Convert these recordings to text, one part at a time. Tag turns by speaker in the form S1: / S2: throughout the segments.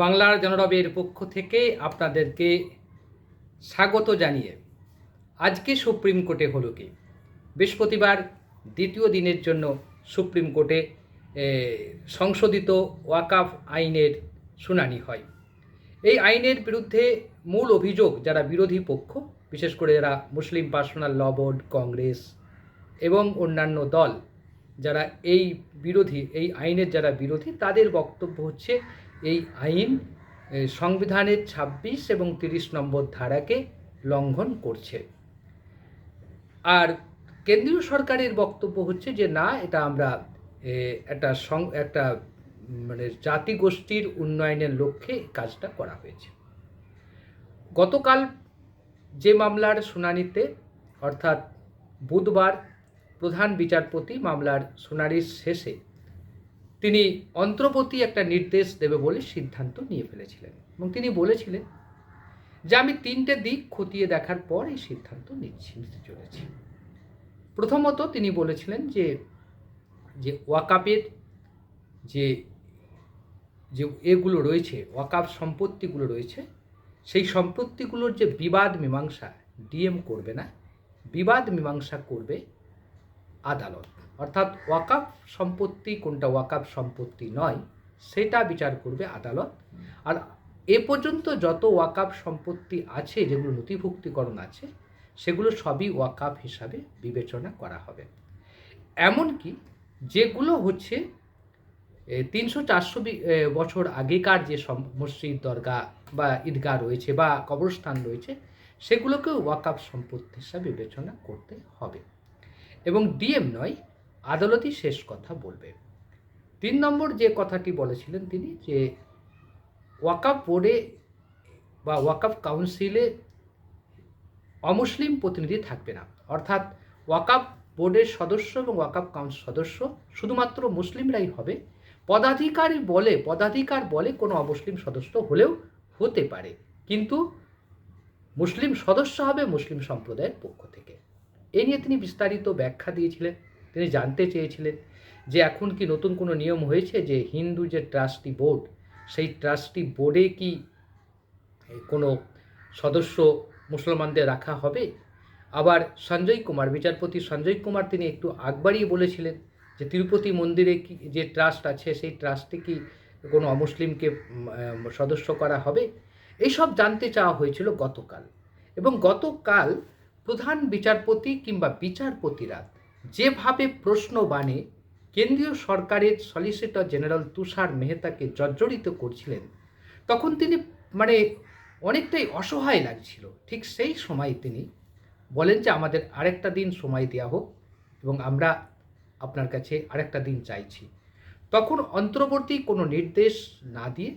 S1: বাংলার জনরবের পক্ষ থেকে আপনাদেরকে স্বাগত জানিয়ে আজকে সুপ্রিম কোর্টে হলো কি? বৃহস্পতিবার দ্বিতীয় দিনের জন্য সুপ্রিম কোর্টে সংশোধিত ওয়াকাফ আইনের শুনানি হয়। এই আইনের বিরুদ্ধে মূল অভিযোগ যারা বিরোধী পক্ষ, বিশেষ করে যারা Muslim personal law board, Congress এবং অন্যান্য দল, যারা এই বিরোধী, এই আইনের যারা বিরোধী, তাদের বক্তব্য হচ্ছে এই আইন সংবিধানের ২৬ এবং তিরিশ নম্বর ধারাকে লঙ্ঘন করছে। আর কেন্দ্রীয় সরকারের বক্তব্য হচ্ছে যে, না, এটা আমরা একটা একটা মানে জাতিগোষ্ঠীর উন্নয়নের লক্ষ্যে কাজটা করা হয়েছে। গতকাল যে মামলার শুনানিতে, অর্থাৎ বুধবার প্রধান বিচারপতি মামলার শুনানির শেষে তিনি অন্ত্রপতি একটা নির্দেশ দেবে বলে সিদ্ধান্ত নিয়ে ফেলেছিলেন। এবং তিনি বলেছিলেন যে আমি তিনটে দিক খতিয়ে দেখার পর এই সিদ্ধান্ত নিচ্ছি নিতে চলেছি। প্রথমত তিনি বলেছিলেন যে যে ওয়াকাপের যে যে এগুলো রয়েছে ওয়াকাপ সম্পত্তিগুলো রয়েছে, সেই সম্পত্তিগুলোর যে বিবাদ মীমাংসা ডিএম করবে না, বিবাদ মীমাংসা করবে আদালত। অর্থাৎ ওয়াকাফ সম্পত্তি কোনটা ওয়াকাফ সম্পত্তি নয়, সেটা বিচার করবে আদালত। আর এ পর্যন্ত যত ওয়াকাফ সম্পত্তি আছে, যেগুলো নথিভুক্তিকরণ আছে, সেগুলো সবই ওয়াকাফ হিসাবে বিবেচনা করা হবে। এমনকি যেগুলো হচ্ছে তিনশো চারশো বছর আগেকার যে মসজিদ দরগা বা ঈদগাহ রয়েছে বা কবরস্থান রয়েছে, সেগুলোকেও ওয়াকাফ সম্পত্তি হিসাবে বিবেচনা করতে হবে। এবং ডিএম নয়, আদালতই শেষ কথা বলবে। তিন নম্বর যে কথাটি বলেছিলেন তিনি যে ওয়াকাফ বোর্ডে বা ওয়াকাফ কাউন্সিলে অমুসলিম প্রতিনিধি থাকবে না। অর্থাৎ ওয়াকাফ বোর্ডের সদস্য এবং ওয়াকাফ কাউন্সিল সদস্য শুধুমাত্র মুসলিমরাই হবে। পদাধিকারী বলে, পদাধিকার বলে কোনো অমুসলিম সদস্য হলেও হতে পারে। কিন্তু মুসলিম সদস্য হবে মুসলিম সম্প্রদায়ের পক্ষ থেকে। এ নিয়ে তিনি বিস্তারিত ব্যাখ্যা দিয়েছিলেন। তিনি জানতে চেয়েছিলেন যে এখন কি নতুন কোনো নিয়ম হয়েছে যে হিন্দু যে ট্রাস্টি বোর্ড, সেই ট্রাস্টি বোর্ডে কি কোনো সদস্য মুসলমানদের রাখা হবে? আবার সঞ্জয় কুমার, বিচারপতি সঞ্জয় কুমার তিনি একটু আগ বাড়িয়ে বলেছিলেন যে তিরুপতি মন্দিরে কি যে ট্রাস্ট আছে, সেই ট্রাস্টে কি কোনো অমুসলিমকে সদস্য করা হবে? এইসব জানতে চাওয়া হয়েছিল গতকাল এবং গতকাল প্রধান বিচারপতি কিংবা বিচারপতিরা যেভাবে প্রশ্ন বানে, কেন্দ্রীয় সরকারের সলিসিটর জেনারেল তুষার মেহতাকে জর্জরিত করছিলেন, তখন তিনি মানে অনেকটাই অসহায় লাগছিল। ঠিক সেই সময় তিনি বলেন যে, আমাদের আরেকটা দিন সময় দেওয়া হোক এবং আমরা আপনার কাছে আরেকটা দিন চাইছি। তখন অন্তর্বর্তী কোনো নির্দেশ না দিয়ে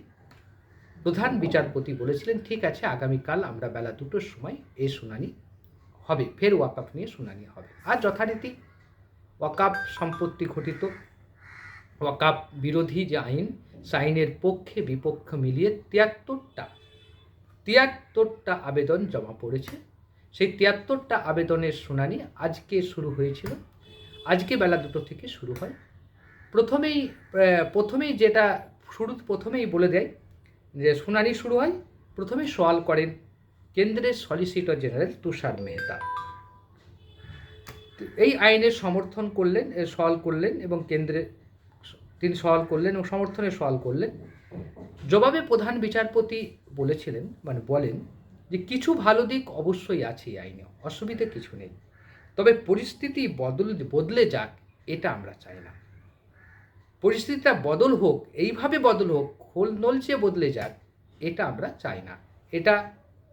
S1: প্রধান বিচারপতি বলেছিলেন, ঠিক আছে, আগামীকাল আমরা বেলা দুটোর সময় এই শুনানি হবে, ফের ওয়াকাফ নিয়ে শুনানি হবে। আর যথারীতি ওয়াকাফ সম্পত্তি ঘটিত, ওয়াকাফ বিরোধী যে আইন, সাইনের পক্ষে বিপক্ষ মিলিয়ে তিয়াত্তরটা তিয়াত্তরটা আবেদন জমা পড়েছে। সেই তিয়াত্তরটা আবেদনের শুনানি আজকে শুরু হয়েছিল। আজকে বেলা দুটো থেকে শুরু হয়। প্রথমেই প্রথমেই যেটা শুরু, প্রথমেই বলে দেয় যে শুনানি শুরু হয়, প্রথমে সওয়াল করেন কেন্দ্রের সলিসিটর জেনারেল তুষার মেহতা। এই আইনের সমর্থন করলেন সওয়াল করলেন এবং কেন্দ্রে তিনি সওয়াল করলেন এবং সমর্থনে সওয়াল করলেন। জবাবে প্রধান বিচারপতি বলেছিলেন মানে বলেন যে কিছু ভালো দিক অবশ্যই আছে এই আইনে, অসুবিধে কিছু নেই। তবে পরিস্থিতি বদল, বদলে যাক, এটা আমরা চাই না। পরিস্থিতিটা বদল হোক, এইভাবে বদল হোক, খোল নলচে বদলে যাক, এটা আমরা চাই না। এটা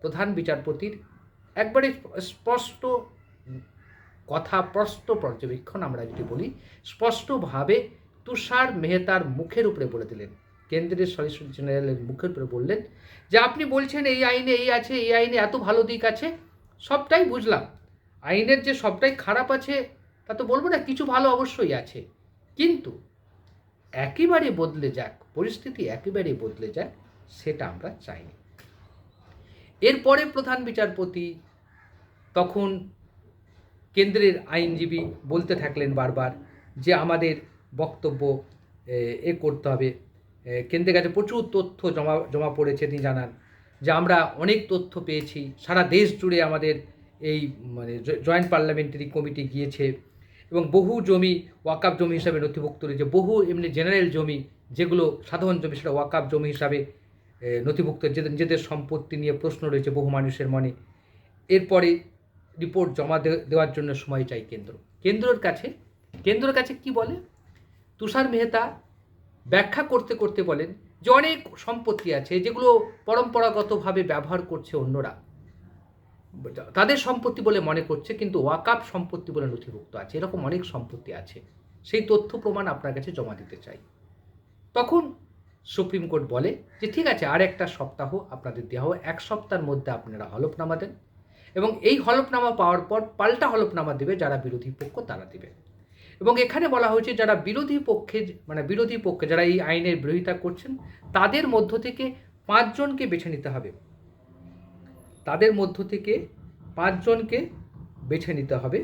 S1: প্রধান বিচারপতির একবারে স্পষ্ট কথা স্পষ্ট পর্যবেক্ষণ আমরা যদি বলি, স্পষ্টভাবে তুষার মেহতার মুখের উপরে বলে দিলেন। কেন্দ্রের সলিসিটর জেনারেলের মুখের উপরে বললেন যে, আপনি বলছেন এই আইনে এই আছে, এই আইনে এত ভালো দিক আছে? সবটাই বুঝলাম। আইনের যে সবটাই খারাপ আছে, তা তো বলব না, কিছু ভালো অবশ্যই আছে। কিন্তু একেবারে বদলে যাক, পরিস্থিতি একেবারে বদলে যাক, সেটা আমরা চাইনি। এরপরে প্রধান বিচারপতি তখন কেন্দ্রের আইনজীবী বলতে থাকলেন বারবার যে আমাদের বক্তব্য এ, করতে হবে। কেন্দ্রের কাছে প্রচুর তথ্য জমা জমা পড়েছে তিনি জানান যে আমরা অনেক তথ্য পেয়েছি। সারা দেশ জুড়ে আমাদের এই মানে জয়েন্ট পার্লামেন্টারি কমিটি গিয়েছে এবং বহু জমি ওয়াকাপ জমি হিসাবে নথিভুক্ত রয়েছে। বহু এমনি জেনারেল জমি যেগুলো সাধারণ জমি সেটা ওয়াকাপ জমি হিসাবে নথিভুক্ত যে- নিজেদের সম্পত্তি নিয়ে প্রশ্ন রয়েছে বহু মানুষের মনে। এরপরে রিপোর্ট জমা দেওয়ার জন্য সময় চাই কেন্দ্র। কেন্দ্রের কাছে কেন্দ্রের কাছে কি বলে? তুষার মেহতা ব্যাখ্যা করতে করতে বলেন যে অনেক সম্পত্তি আছে যেগুলো পরম্পরাগতভাবে ব্যবহার করছে অন্যরা। তাদের সম্পত্তি বলে মনে করছে কিন্তু ওয়াকাপ সম্পত্তি বলে নথিভুক্ত আছে। এরকম অনেক সম্পত্তি আছে। সেই তথ্য প্রমাণ আপনার কাছে জমা দিতে চাই। তখন সুপ্রিম কোর্ট বলে যে, ঠিক আছে, আর একটা সপ্তাহ আপনাদের দেওয়া হবে। এক সপ্তাহের মধ্যে আপনারা হলফনামা দেন। এবং এই হলফনামা পাওয়ার পর পাল্টা হলফনামা দেবে যারা বিরোধী পক্ষ, তারা দেবে। এবং এখানে বলা হয়েছে, যারা বিরোধী পক্ষে মানে বিরোধী পক্ষে, যারা এই আইনের বিরোধিতা করছেন, তাদের মধ্য থেকে পাঁচজনকে বেছে নিতে হবে। তাদের মধ্য থেকে পাঁচজনকে বেছে নিতে হবে।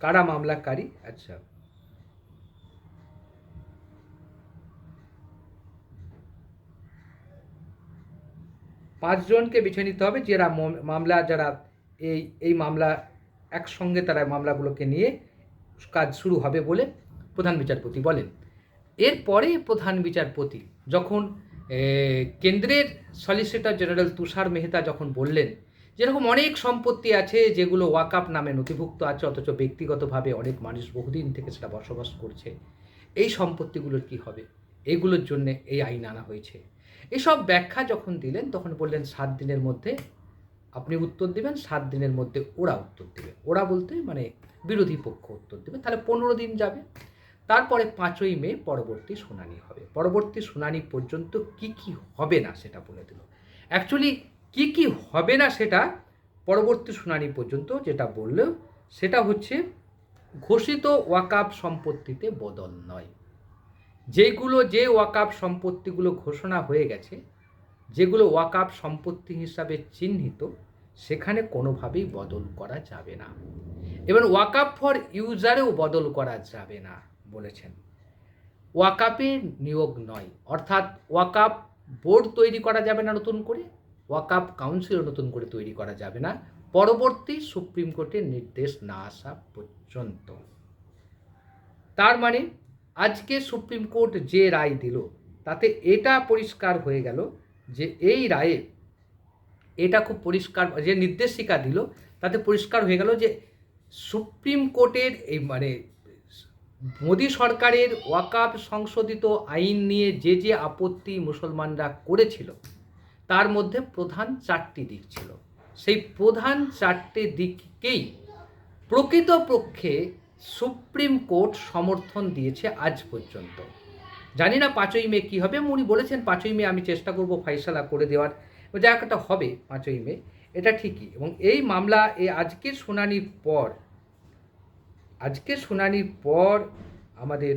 S1: কারা মামলাকারী? আচ্ছা। পাঁচজনকে বেছে নিতে হবে যারা মম- মামলা, যারা এই এই মামলা, একসঙ্গে তারা মামলাগুলোকে নিয়ে কাজ শুরু হবে বলে প্রধান বিচারপতি বলেন। এরপরে প্রধান বিচারপতি যখন কেন্দ্রের সলিসিটর জেনারেল তুষার মেহতা যখন বললেন, যেরকম অনেক সম্পত্তি আছে যেগুলো ওয়াকাপ নামে নথিভুক্ত আছে, অথচ ব্যক্তিগতভাবে অনেক মানুষ বহুদিন থেকে সেটা বসবাস করছে, এই সম্পত্তিগুলোর কি হবে? এগুলোর জন্য এই আইন আনা হয়েছে। এসব ব্যাখ্যা যখন দিলেন, তখন বললেন সাত দিনের মধ্যে আপনি উত্তর দেবেন, সাত দিনের মধ্যে ওরা উত্তর দেবে। ওরা বলতে মানে বিরোধী পক্ষ উত্তর দেবে। তাহলে পনেরো দিন যাবে। তারপরে পাঁচই মে পরবর্তী শুনানি হবে। পরবর্তী শুনানি পর্যন্ত কি কি হবে না সেটা বলে দিল। অ্যাকচুয়ালি কি কি হবে না সেটা পরবর্তী শুনানি পর্যন্ত যেটা বলল সেটা হচ্ছে ঘোষিত ওয়াকাপ সম্পত্তিতে বদল নয়। যেগুলো যে ওয়াকাপ সম্পত্তিগুলো ঘোষণা হয়ে গেছে, যেগুলো ওয়াকাপ সম্পত্তি হিসাবে চিহ্নিত, সেখানে কোনোভাবেই বদল করা যাবে না। এবং ওয়াকাপ ফর ইউজারেও বদল করা যাবে না বলেছেন। ওয়াকাপে নিয়োগ নয়, অর্থাৎ ওয়াকাপ বোর্ড তৈরি করা যাবে না নতুন করে ওয়াকাপ কাউন্সিলও নতুন করে তৈরি করা যাবে না। পরবর্তী সুপ্রিম কোর্টের নির্দেশ না আসা পর্যন্ত। তার মানে আজকে সুপ্রিম কোর্ট যে রায় দিল, তাতে এটা পরিষ্কার হয়ে গেল যে এই রায়ে এটা খুব পরিষ্কার, যে নির্দেশিকা দিল, তাতে পরিষ্কার হয়ে গেল যে সুপ্রিম কোর্টের এই মানে মোদী সরকারের ওয়াকাপ সংশোধিত আইন নিয়ে যে যে আপত্তি মুসলমানরা করেছিল, তার মধ্যে প্রধান চারটি দিক ছিল। সেই প্রধান চারটে দিককেই প্রকৃতপক্ষে সুপ্রিম কোর্ট সমর্থন দিয়েছে আজ পর্যন্ত। জানি না পাঁচই মে কী হবে, উনি বলেছেন পাঁচই মে আমি চেষ্টা করব ফাইসালা করে দেওয়ার। যা একটা হবে পাঁচই মে, এটা ঠিকই। এবং এই মামলা, এই আজকের শুনানির পর আজকের শুনানির পর আমাদের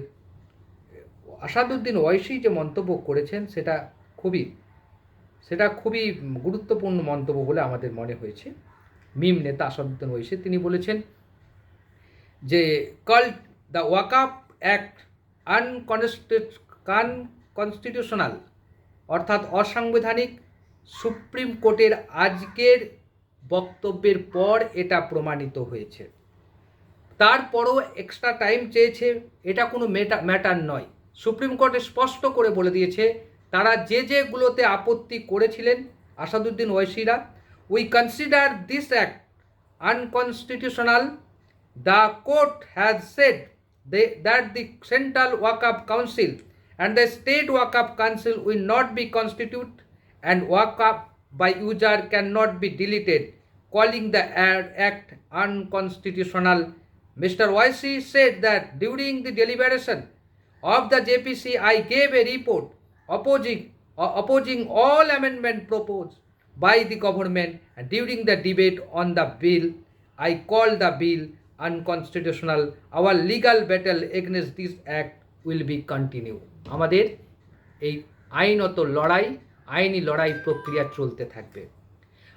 S1: আসাদুদ্দিন ওয়াইসি যে মন্তব্য করেছেন, সেটা খুবই সেটা খুবই গুরুত্বপূর্ণ মন্তব্য বলে আমাদের মনে হয়েছে। মিম নেতা আসাদুদ্দিন ওয়াইসি, তিনি বলেছেন যে called the Waqf act unconstitutional অর্থাৎ অসাংবিধানিক সুপ্রিম কোর্টের আজকের বক্তব্যের পর এটা প্রমাণিত হয়েছে। তারপরও এক্সট্রা টাইম চেয়েছে, এটা কোনো মেটা ম্যাটার নয়। সুপ্রিম কোর্টে স্পষ্ট করে বলে দিয়েছে, তারা যে যেগুলোতে আপত্তি করেছিলেন Asaduddin ওয়াইসিরা we consider this act unconstitutional The court has said they, that the Central Waqf Council and the State Waqf Council will not be constituted and Waqf by user cannot be deleted, calling the act unconstitutional. Mr. YC said that during the deliberation of the JPC, I gave a report opposing, uh, opposing all amendment proposed by the government and during the debate on the bill, I called the bill unconstitutional. Our legal battle against this act will be continue. আমাদের এই আইনত লড়াই, আইনি লড়াই প্রক্রিয়া চলতে থাকবে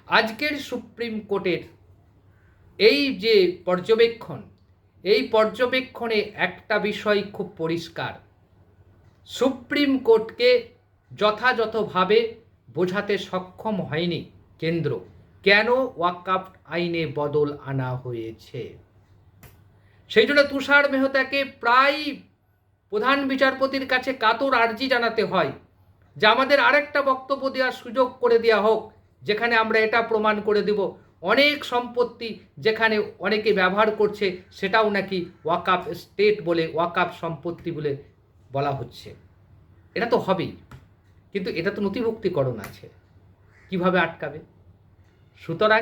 S1: আজকের সুপ্রিম কোর্টের এই যে পর্যবেক্ষণ, এই পর্যবেক্ষণে একটা বিষয় খুব পরিষ্কার সুপ্রিম কোর্টকে যথাযথভাবে বোঝাতে সক্ষম হয়নি কেন্দ্র কেন ওয়াকাফ আইনে বদল আনা হয়েছে সেই জন্য তুষার মেহতাকে প্রায় প্রধান বিচারপতির কাছে কাতর আর্জি জানাতে হয় যে আমাদের আরেকটা বক্তব্য দেওয়ার সুযোগ করে দেওয়া হোক, যেখানে আমরা এটা প্রমাণ করে দেব। অনেক সম্পত্তি যেখানে অনেকে ব্যবহার করছে, সেটাও নাকি ওয়াকাপ স্টেট বলে ওয়াকাপ সম্পত্তি বলে বলা হচ্ছে। এটা তো হবেই, কিন্তু এটা তো নথিভুক্তিকরণ আছে। কীভাবে আটকাবে? সুতরাং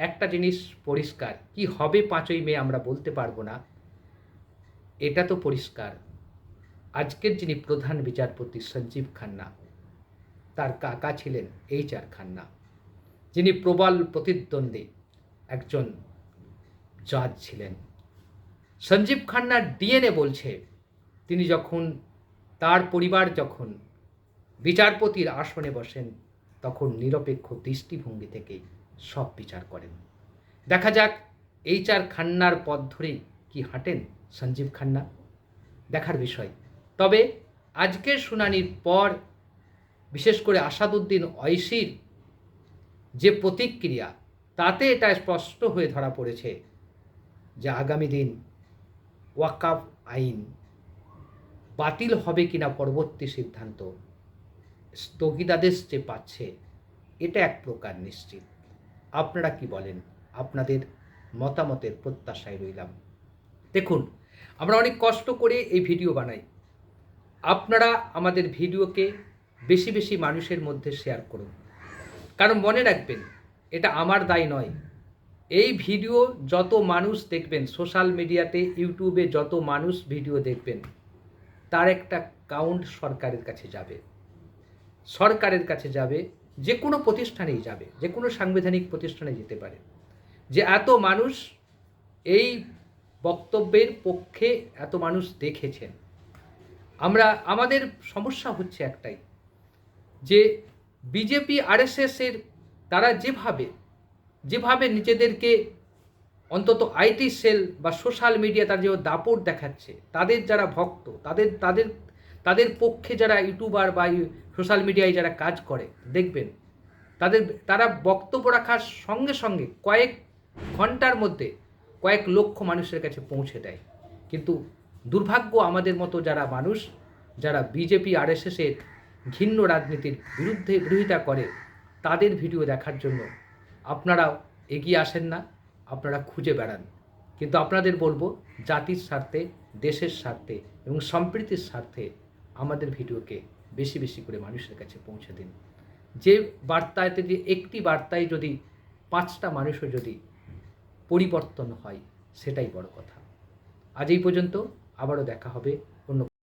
S1: একটা জিনিস পরিষ্কার। কি হবে পাঁচই মে আমরা বলতে পারব না। এটা তো পরিষ্কার। আজকের যিনি প্রধান বিচারপতি সঞ্জীব খান্না, তার কাকা ছিলেন এইচ আর খান্না। যিনি প্রবল প্রতিদ্বন্দ্বী একজন জাজ ছিলেন। সঞ্জীব খান্নার ডিএনএ বলছে, তিনি যখন, তার পরিবার যখন বিচারপতির আসনে বসেন, তখন নিরপেক্ষ দৃষ্টিভঙ্গি থেকেই। সব বিচার করেন। দেখা যাক এইচ আর খান্নার পথ ধরেই কি হাঁটেন সঞ্জীব খান্না। দেখার বিষয়। তবে আজকের শুনানির পর বিশেষ করে আসাদুদ্দিন ঐশীর যে প্রতিক্রিয়া, তাতে এটা স্পষ্ট হয়ে ধরা পড়েছে যে আগামী দিন ওয়াকাফ আইন বাতিল হবে কিনা পরবর্তী সিদ্ধান্ত স্থগিতাদেশ যে পাচ্ছে, এটা এক প্রকার নিশ্চিত। আপনারা কি বলেন? আপনাদের মতামতের প্রত্যাশায় রইলাম। দেখুন, আমরা অনেক কষ্ট করে এই ভিডিও বানাই। আপনারা আমাদের ভিডিওকে বেশি বেশি মানুষের মধ্যে শেয়ার করুন। কারণ মনে রাখবেন, এটা আমার দায় নয়। এই ভিডিও যত মানুষ দেখবেন সোশ্যাল মিডিয়াতে ইউটিউবে যত মানুষ ভিডিও দেখবেন, তার একটা কাউন্ট সরকারের কাছে যাবে। সরকারের কাছে যাবে যে কোনো প্রতিষ্ঠানেই যাবে, যে কোনো সাংবিধানিক প্রতিষ্ঠানে যেতে পারে। যে এত মানুষ এই বক্তব্যের পক্ষে এত মানুষ দেখেছেন। আমরা, আমাদের সমস্যা হচ্ছে একটাই, যে বিজেপি আরএসএসের তারা যেভাবে যেভাবে নিজেদেরকে অন্তত আইটি সেল বা সোশ্যাল মিডিয়া তার যে দাপট দেখাচ্ছে, তাদের যারা ভক্ত, তাদের তাদের তাদের পক্ষে যারা ইউটিউবার বা সোশ্যাল মিডিয়ায় যারা কাজ করে, দেখবেন তাদের, তারা বক্তব্য রাখার সঙ্গে সঙ্গে কয়েক ঘণ্টার মধ্যে কয়েক লক্ষ মানুষের কাছে পৌঁছে দেয়। কিন্তু দুর্ভাগ্য আমাদের মতো যারা মানুষ, যারা বিজেপি আরএসএসের ঘিন্ন রাজনীতির বিরুদ্ধে বিরোধিতা করে, তাদের ভিডিও দেখার জন্য আপনারাও এগিয়ে আসেন না, আপনারা খুঁজে বেড়ান। কিন্তু আপনাদের বলব, জাতির স্বার্থে, দেশের স্বার্থে এবং সম্প্রীতির স্বার্থে আমাদের ভিডিওকে বেশি বেশি করে মানুষের কাছে পৌঁছে দিন। যে বার্তাতে যে একটি বার্তায় যদি পাঁচটা মানুষও যদি পরিবর্তন হয়, সেটাই বড় কথা। আজ এই পর্যন্ত, আবারও দেখা হবে।